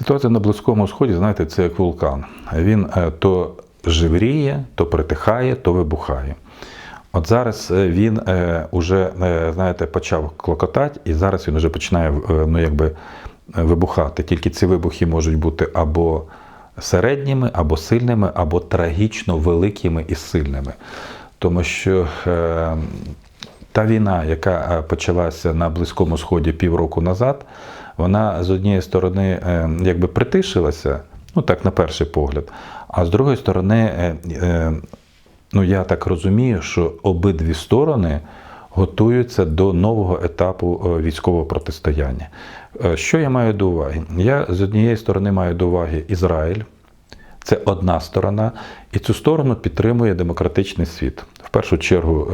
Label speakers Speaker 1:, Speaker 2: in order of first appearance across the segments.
Speaker 1: Ситуація на Близькому Сході, знаєте, це як вулкан. Він е, то живріє, то притихає, то вибухає. От зараз е, він е, уже, знаєте, почав клокотати, і зараз він вже починає ну, якби, вибухати. Тільки ці вибухи можуть бути або середніми, або сильними, або трагічно великими і сильними. Тому що та війна, яка почалася на Близькому Сході півроку назад, вона з однієї сторони е, якби притишилася, ну так на перший погляд, а з другої сторони, е, е, ну я так розумію, що обидві сторони готуються до нового етапу військового протистояння. Що я маю до уваги? Я з однієї сторони маю до уваги Ізраїль. Це одна сторона, і цю сторону підтримує демократичний світ. В першу чергу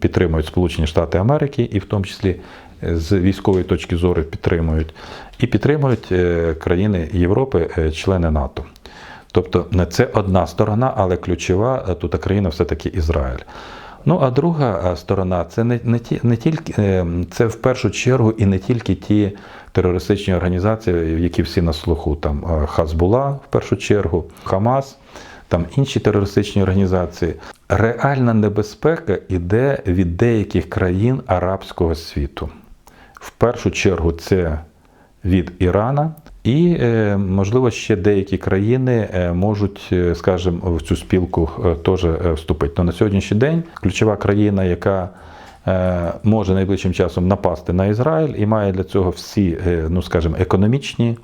Speaker 1: підтримують Сполучені Штати Америки, і в тому числі з військової точки зору підтримують, і підтримують е, країни Європи, е, члени НАТО. Тобто це одна сторона, але ключова е, тут країна все-таки Ізраїль. Ну а друга сторона це не, не, ті, не тільки це в першу чергу і не тільки ті терористичні організації, які всі на слуху, там Хазбула в першу чергу, Хамас, там інші терористичні організації. Реальна небезпека йде від деяких країн арабського світу. В першу чергу це від Ірана. І, е, можливо, ще деякі країни е, можуть, е, скажімо, в цю спілку теж вступити. Но на сьогоднішній день ключова країна, яка може найближчим часом напасти на Ізраїль і має для цього всі, ну скажімо, економічні,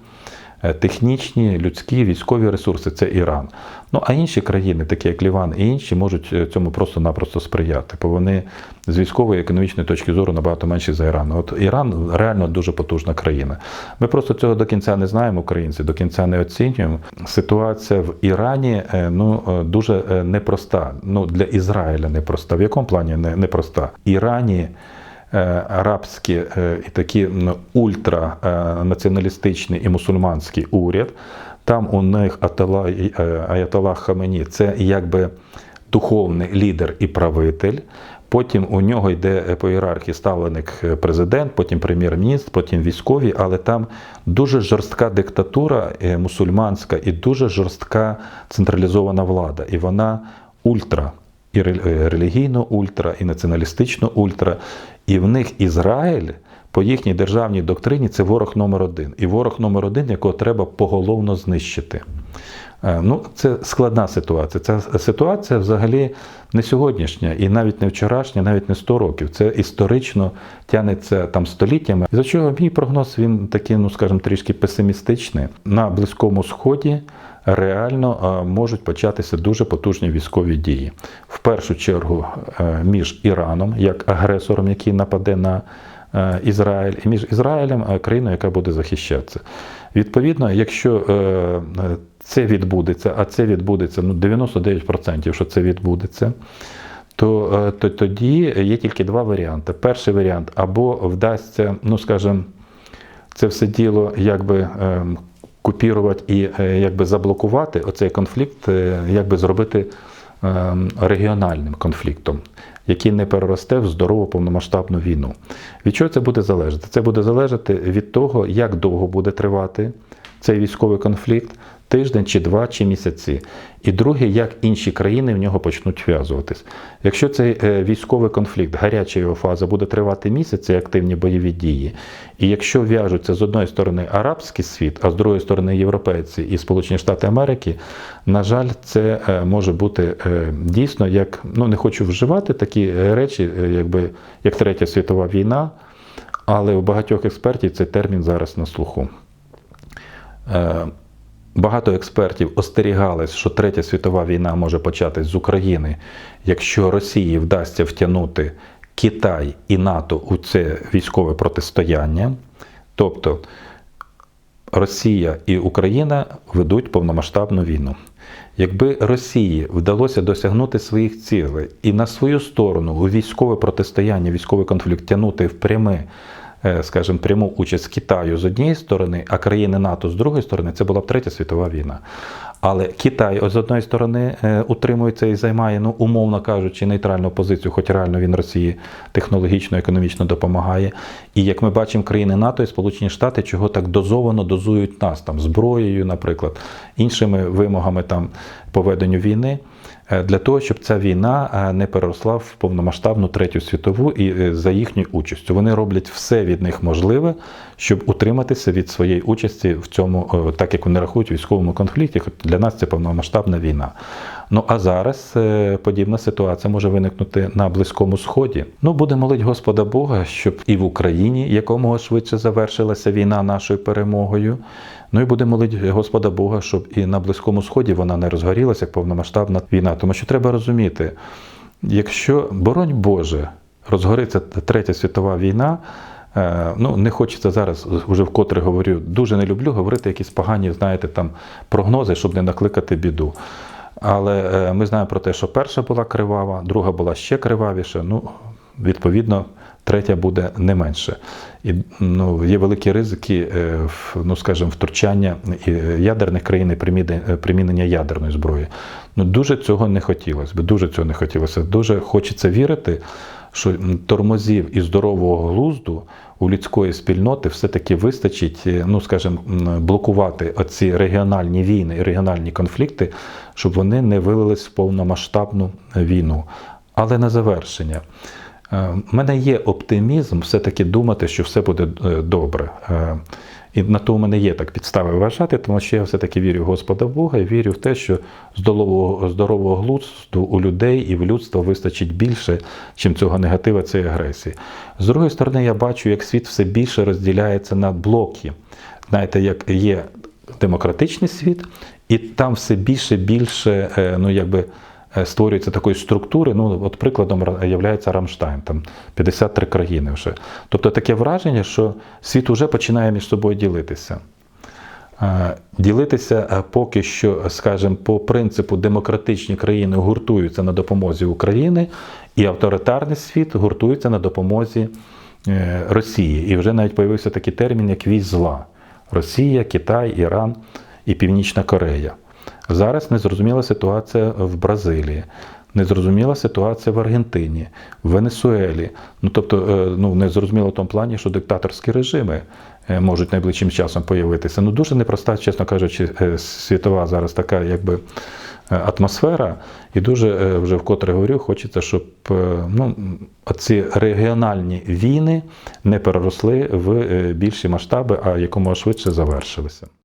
Speaker 1: технічні, людські, військові ресурси це Іран. Ну а інші країни, такі як Ліван і інші, можуть е, цьому просто-напросто сприяти, бо вони з військової економічної точки зору набагато менші за Іран. От Іран реально дуже потужна країна. Ми просто цього до кінця не знаємо, українці, до кінця не оцінюємо. Ситуація в Ірані е, ну е, дуже е, непроста. Ну для Ізраїля непроста. В якому плані непроста? Ірані. Е, Арабські е, і такі ультранаціоналістичний і мусульманський уряд. Там у них е, Аятолах Хамені це якби духовний лідер і правитель. Потім у нього йде е, по ієрархії ставленик е, президент, потім прем'єр-міністр, потім військові, але там дуже жорстка диктатура е, мусульманська і дуже жорстка централізована влада. І вона ультра, і е, релігійно ультра, і націоналістично ультра. І в них Ізраїль по їхній державній доктрині це ворог номер один. І ворог номер один, якого треба поголовно знищити. Е, Ну, це складна ситуація. Ця ситуація взагалі не сьогоднішня, і навіть не вчорашня, навіть не 100 років. Це історично тягнеться там століттями. За чого мій прогноз він такий, ну скажімо, трішки песимістичний. На Близькому Сході реально е, можуть початися дуже потужні військові дії. В першу чергу е, між Іраном як агресором, який нападе на е, Ізраїль, і між Ізраїлем, країною, яка буде захищатися. Відповідно, якщо це відбудеться, а це відбудеться ну 99%, що це відбудеться, то, то тоді є тільки два варіанти. Перший варіант або вдасться, ну скажімо, це все діло якби ем, купірувати і е, якби заблокувати оцей конфлікт, е, якби зробити ем, регіональним конфліктом, який не переросте в здорову повномасштабну війну. Від чого це буде залежати? Це буде залежати від того, як довго буде тривати цей військовий конфлікт. Тиждень чи два, чи місяці. І друге, як інші країни в нього почнуть в'язуватись. Якщо цей е, військовий конфлікт, гаряча його фаза, буде тривати місяці, активні бойові дії, і якщо в'яжуться з одної сторони арабський світ, а з другої сторони європейці і Сполучені Штати Америки, на жаль, це е, може бути е, дійсно як ну не хочу вживати такі речі, якби як Третя світова війна, але у багатьох експертів цей термін зараз на слуху. Багато експертів остерігались, що Третя світова війна може початись з України, якщо Росії вдасться втягнути Китай і НАТО у це військове протистояння. Тобто Росія і Україна ведуть повномасштабну війну. Якби Росії вдалося досягнути своїх цілей і на свою сторону у військове протистояння, військовий конфлікт тягнути в пряме скажімо, пряму участь Китаю з однієї сторони, а країни НАТО з другої сторони, це була б третя світова війна. Але Китай з одної сторони е, утримується і займає, ну умовно кажучи, нейтральну позицію, хоч реально він Росії технологічно, економічно допомагає. І як ми бачимо, країни НАТО і Сполучені Штати, чого так дозовано дозують нас там зброєю, наприклад, іншими вимогами там по веденню війни. Е, Для того щоб ця війна е, не переросла в повномасштабну третю світову і е, за їхню участю вони роблять все від них можливе, щоб утриматися від своєї участі в цьому, так як вони рахують, військовому конфлікті. Для нас це повномасштабна війна. Ну а зараз е, подібна ситуація може виникнути на Близькому Сході. Ну будемо молити Господа Бога, щоб і в Україні якомога швидше завершилася війна нашою перемогою. Ну і будемо молити Господа Бога, щоб і на Близькому Сході вона не розгорілася як повномасштабна війна. Тому що треба розуміти, якщо боронь Боже розгориться третя світова війна. е, Ну, не хочеться зараз, уже вкотре говорю, дуже не люблю говорити якісь погані, знаєте, там прогнози, щоб не накликати біду. Але е, ми знаємо про те, що перша була кривава, друга була ще кривавіша. Ну, відповідно, третя буде не менше. І ну, є великі ризики, е, ну, скажімо, втручання е, ядерних країн і примінення ядерної зброї. Ну, дуже цього не хотілося б, дуже цього не хотілося. Дуже хочеться вірити, що тормозів і здорового глузду у людської спільноти все-таки вистачить, е, ну скажімо, блокувати оці регіональні війни і регіональні конфлікти, щоб вони не вилились в повномасштабну війну. Але на завершення. Е, в мене є оптимізм все-таки думати, що все буде е, добре. Е, І на то в мене є так підстави вважати, тому що я все-таки вірю в Господа Бога і вірю в те, що здорового, здорового глузду у людей і в людства вистачить більше, чим цього негатива, цієї агресії. З другої сторони, я бачу, як світ все більше розділяється на блоки. Знаєте, як є демократичний світ, і там все більше більше, е, ну якби е, створюється такої структури. Ну, от прикладом є Рамштайн, там 53 країни вже. Тобто таке враження, що світ вже починає між собою ділитися. Е, Ділитися е, поки що, скажімо, по принципу демократичні країни гуртуються на допомозі України, і авторитарний світ гуртується на допомозі е, Росії. І вже навіть появився такий термін, як вісь зла: Росія, Китай, Іран і Північна Корея. Зараз незрозуміла ситуація в Бразилії, незрозуміла ситуація в Аргентині, в Венесуелі. Ну тобто, е, ну незрозуміло в тому плані, що диктаторські режими е, можуть найближчим часом появитися. Ну дуже непроста, чесно кажучи, е, світова зараз така, якби. Атмосфера, і дуже вже вкотре говорю, хочеться, щоб ну, ці регіональні війни не переросли в більші масштаби, а якомога швидше завершилися.